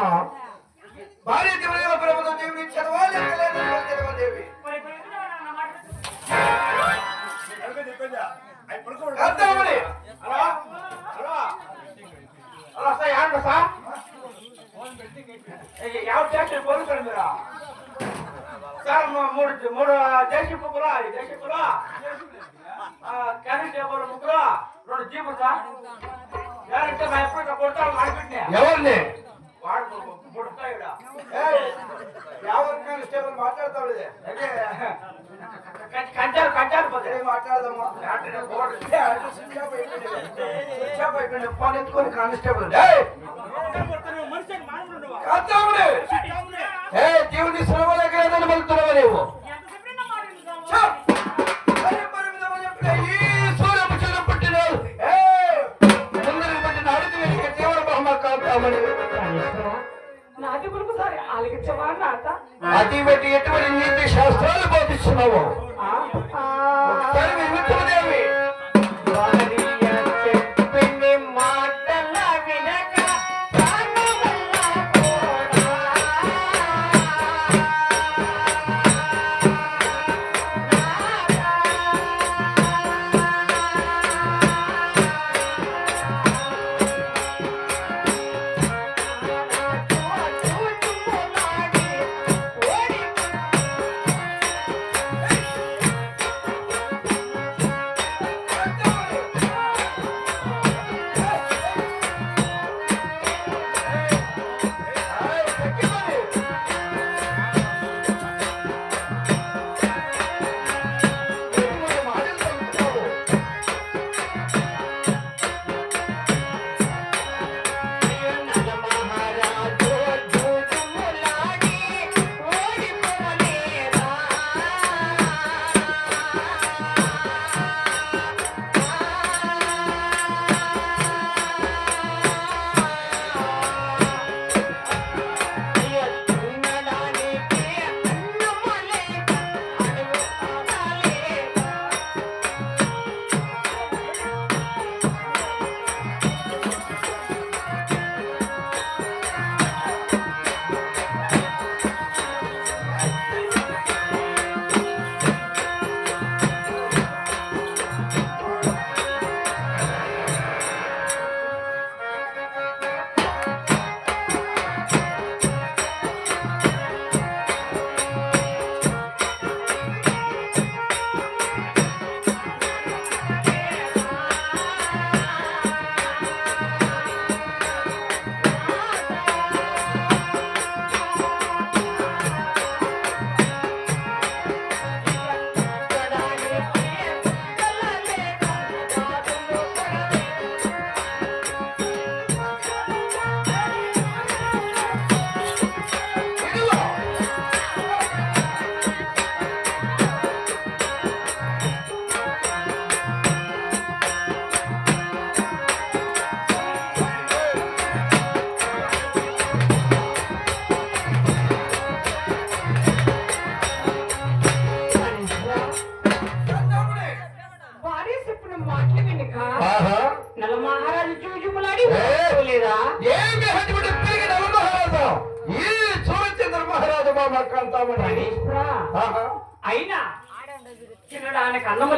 అమ్మా భార్య దేవుని ప్రభుత్వ దేవుని చదవాలి దేవి అర్థమని అలా అలా. అలా సార్ యాండ్ సార్? ಯಾವ ಜಾತಿ ಬದುಕಿರ ಸರ್ ಮೂರು ಮೂರು ದೇಶಿ ಕುಕ್ಕುಲ ದೇಶಿ ಕುಲ ಕ್ಯಾರೆಟ್ ఎవరు ముగ్గురు? రెండు జీపులు సార్. ఎప్పుడు కొడతారు? మార్కెట్ని ఎవరిని? ಯಾವ ಕಾನ್ಸ್ಟೇಬಲ್ ಮಾತಾಡ್ತಾವಳಿದೆ ಕಂಟಾರ್ ಕಂಟಾರ್ ಬಗ್ಗೆ ಮಾತಾಡ್ದಮ್ಮ ಫೋನ್ ಎತ್ಕೊಂಡು ಕಾನ್ಸ್ಟೇಬಲ್ ಏ ಜೀವನ ಶ್ರಮದಾಗ ನನ್ನ ಬಲ್ತಾರವ ನೀವು అతి పెట్టి ఎటువంటి నీతి శాస్త్రాలు బోధిస్తున్నావు?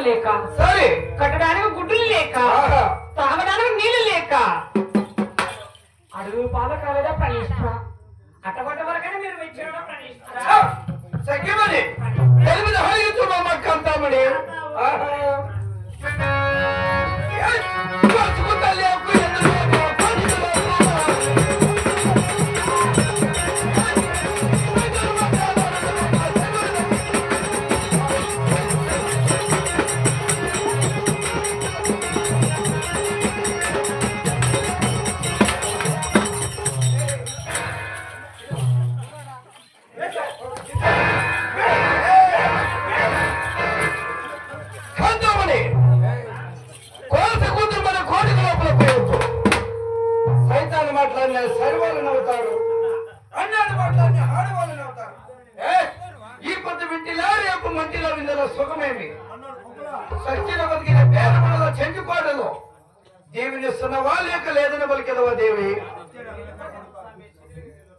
लेखा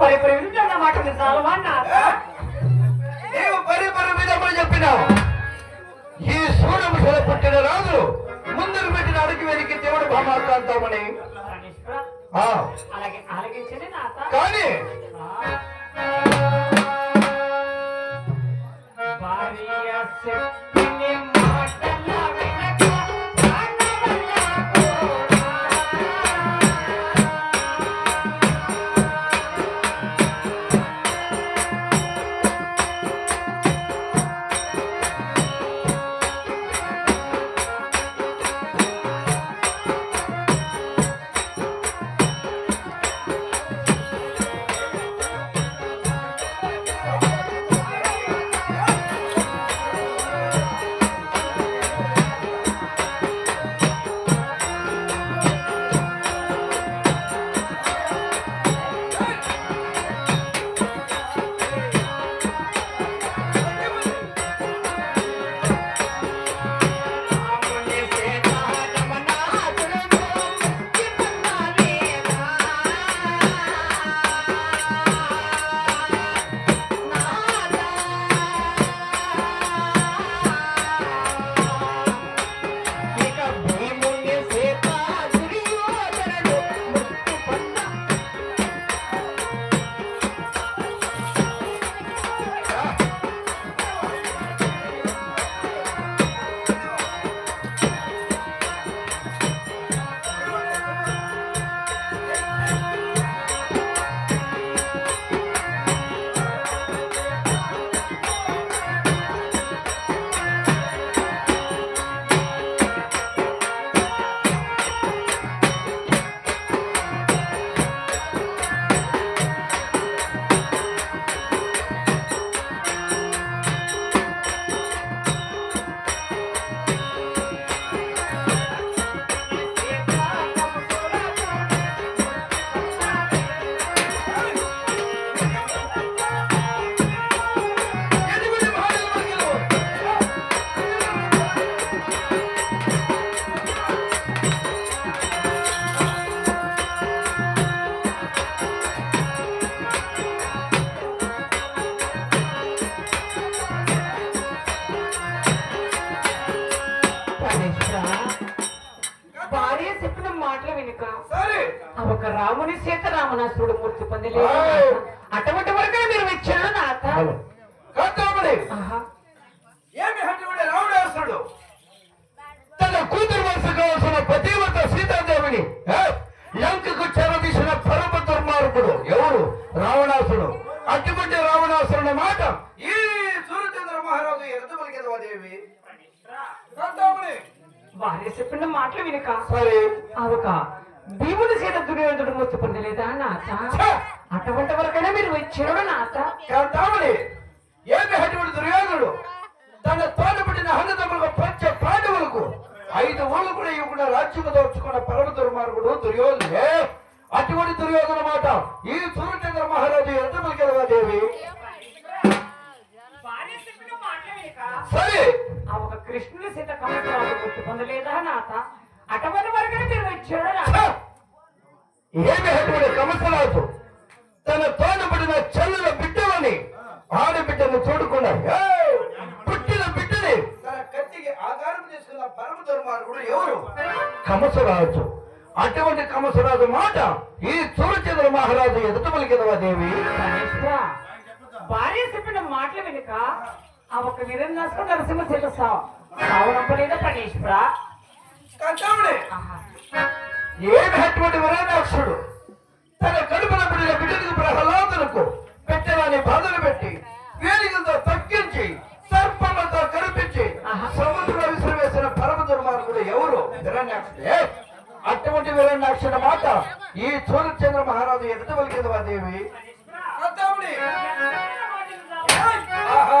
పరి పరి వింటున్న మాట నిజాలవా నాథ నీవు పరి పరి విధములు చెప్పినావు? ఈ సూర్యముషల పుట్టిన రాజు ముందుకు పెట్టిన అడుగు వెనక్కి దేవుడు ఆ, అలాగే కానీ భార్య చెప్పిన మాటలు వెనుక? సరే. ఒక భీముని సీత దుర్యోధనుడు మూర్తి పొందలేదా ఛ! అటువంటి వరకైనా మీరు నాథ కాంతామణి ఏమి హఠివాడి దుర్యోధనుడు? తన తోడబడిన హన్నదమ్ములకు పంచ పాండవులకు ఐదు ఊళ్ళు కూడా ఇవ్వకుండా రాజ్యము దోచుకున్న పరమ దుర్మార్గుడు దుర్యోధనే అటువంటి దుర్యోధన మాట ఈ సూర్యచంద్ర మహారాజు ఎంత దేవి సరే. కృష్ణుని సీత కమలరాజు మూర్తి పొందలేదా నాథ అటువంటి వరకైనా మీరు వచ్చాడు! ఏమి అటువంటి కమసరాజు తన తోడబడిన చెల్లెల బిడ్డలని ఆడబిడ్డను చూడకుండా ఏయ్! పుట్టిన బిడ్డని తన కత్తికి ఆధారం చేసుకున్న పరమ దుర్మార్గుడు ఎవరు? కమసరాజు. అటువంటి కమసరాజు మాట ఈ సూర్యచంద్ర మహారాజు ఎదుట పలికెదవా దేవి? భార్య చెప్పిన మాటలు వెనుక ఆ ఒక నిరందాసుకు నరసింహ తెలుసా? సావనంపలేదా పరమేశ్వర కంటాముడే. ఏమి అటువంటి వరాదాక్షుడు తన కడుపున పుట్టిన బిడ్డలకు ప్రహ్లాదులకు పెట్టరాని బాధలు పెట్టి వేలికలతో తగ్గించి సర్పంలతో కనిపించి ఆహా. సముద్ర విసిరివేసిన పరమ దుర్మార్గుడు ఎవరు విరణ్యాక్షుడు? అటువంటి విరణ్యాక్షుడు మాట ఈ సూర్యచంద్ర మహారాజు ఎదుట పలికింది దేవి ఆహా.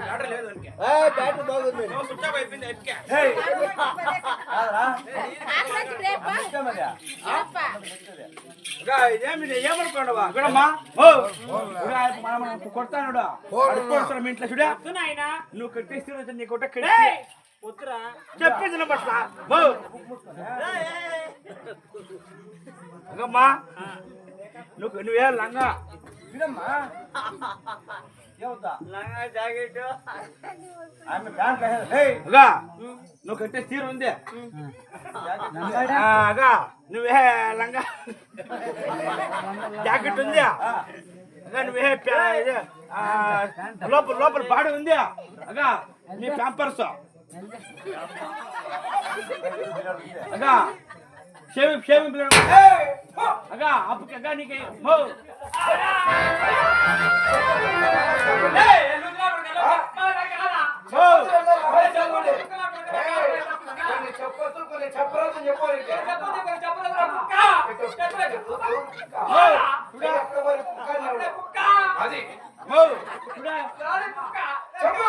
బ్యాటరీ నేను ఏమనుకోండవా? మనం కొడతానుడా? కొడతాను. మీ ఇంట్లో చూడా? నువ్వు కట్టేస్తే నీ కొట్ట బట్ల ఓ అమ్మా నువ్వు నువ్వే లంగా? అగా నువ్వు కట్టే తీరు ఉంది. అగా నువ్వే లంగా? జాకెట్ ఉంది? అగా నువ్వే లోపల లోపల బాడీ ఉంది? అగా నీ ప్యాంపర్స్. అగా షేవింగ్ షేవింగ్ బ్లేడ్ అగా అప్పుకి అగా నీకే. చెప్పరాదు చెప్పాలి అది చెప్పు.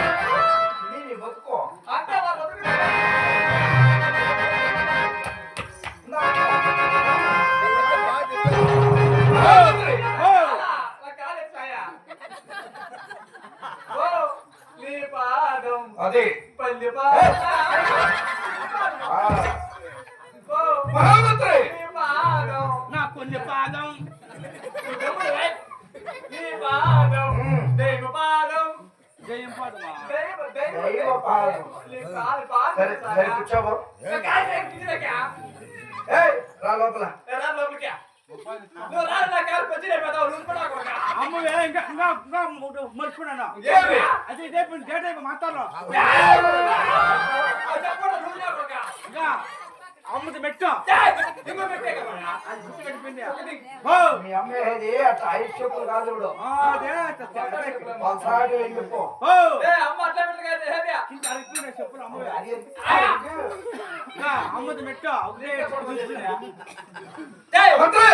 అది ఆ. మహామంత్రి నా కొన్ని పాదం జయం పాదమా దైవ పాదం. సరే సరే కూర్చోబో రా లోపల ఇంకా ఇంకా మర్చిపోయినా? అది ఇదే డేట్ అయిపోయి మాట్లాడలో అమ్మది మెట్టు మీ అమ్మ ఏది? అట్లా ఐదు చెప్పులు కాదు ఇప్పుడు ఆ, అదే ఒకసారి వెళ్ళిపో ఓ. ఇంత అరిగిపోయిన చెప్పులు అమ్మ. అది ఇంకా అమ్మది మెట్టు ఒకటే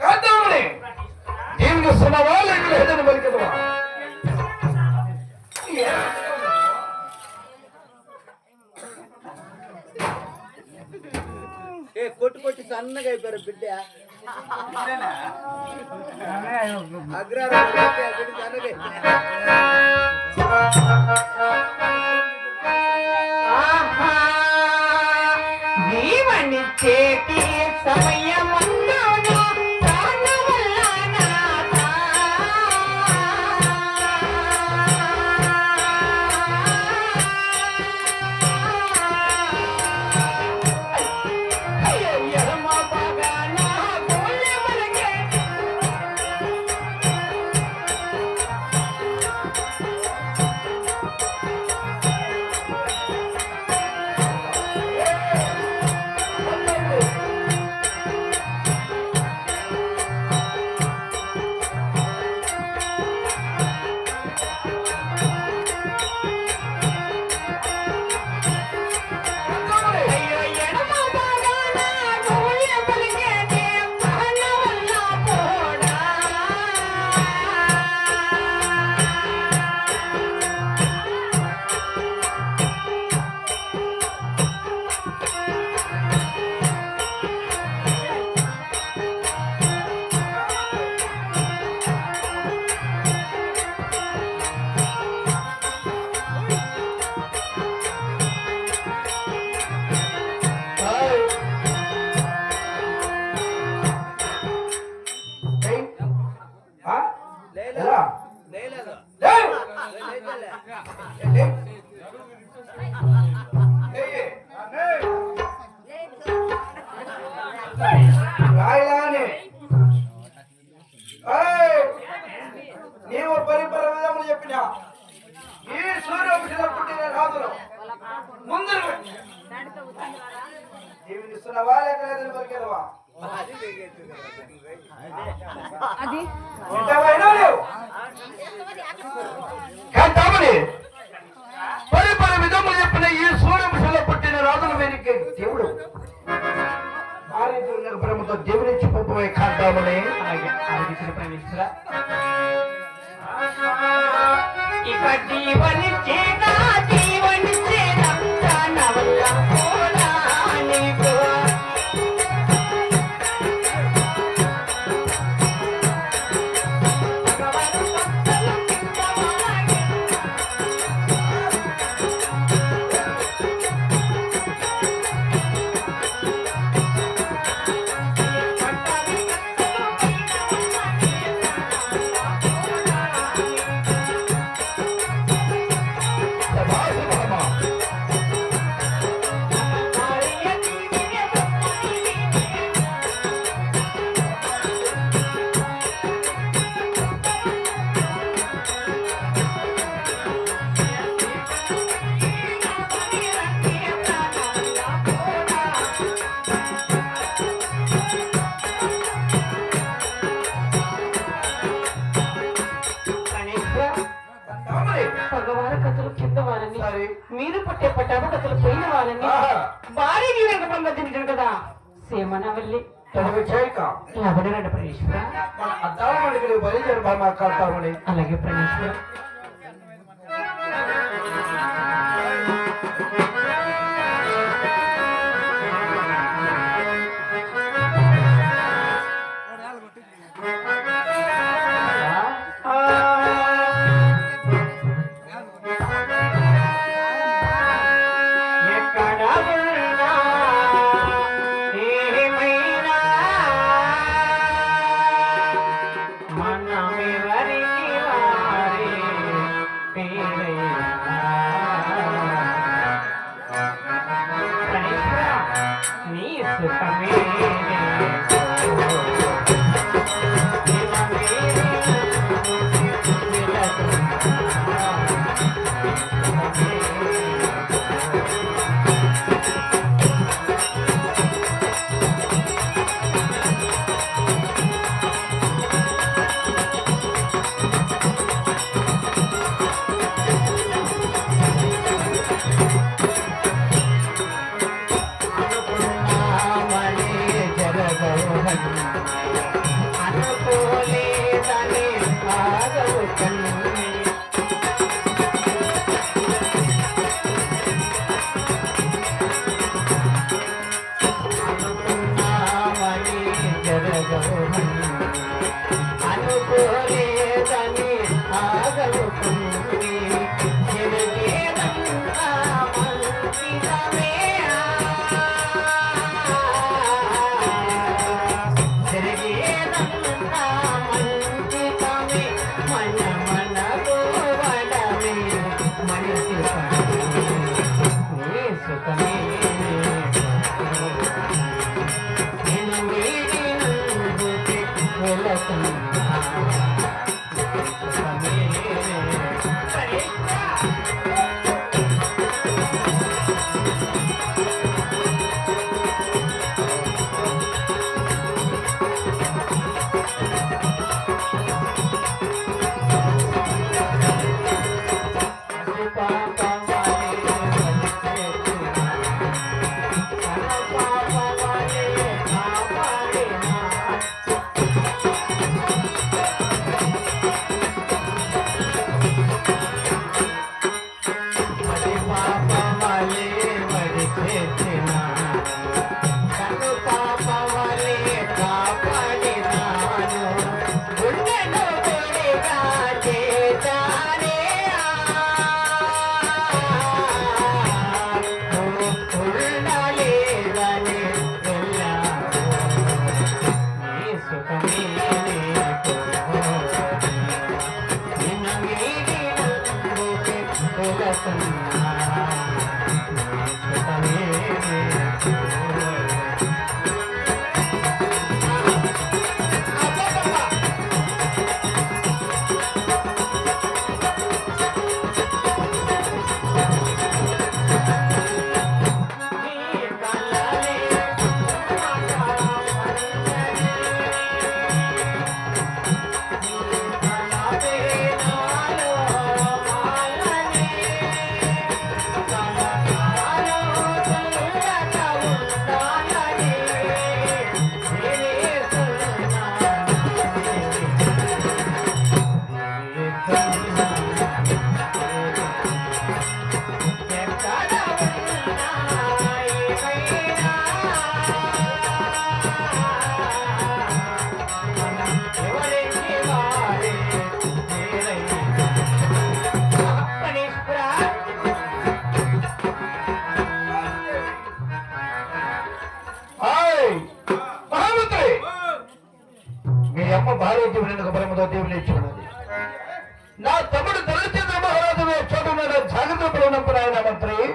ಕಾದವಣಿ ನಿಮ್ಗೆ ಸುಲಭವಲ್ಲ ಇಲ್ಲಿ ಹೆದನ್ನು ಬಲಿಕದ ಏ ಕೊಟ್ಟು ಕೊಟ್ಟು ಸಣ್ಣಗೆ ಇದ್ದಾರೆ ಬಿಡ್ಡೆ ಅಗ್ರ ಸಣ್ಣಗೆ మనకు దేవునిచ్చి పంపమై కాదామని ఇక జీవని జీవని అలాగే ప్రణేశ్వర Thank you.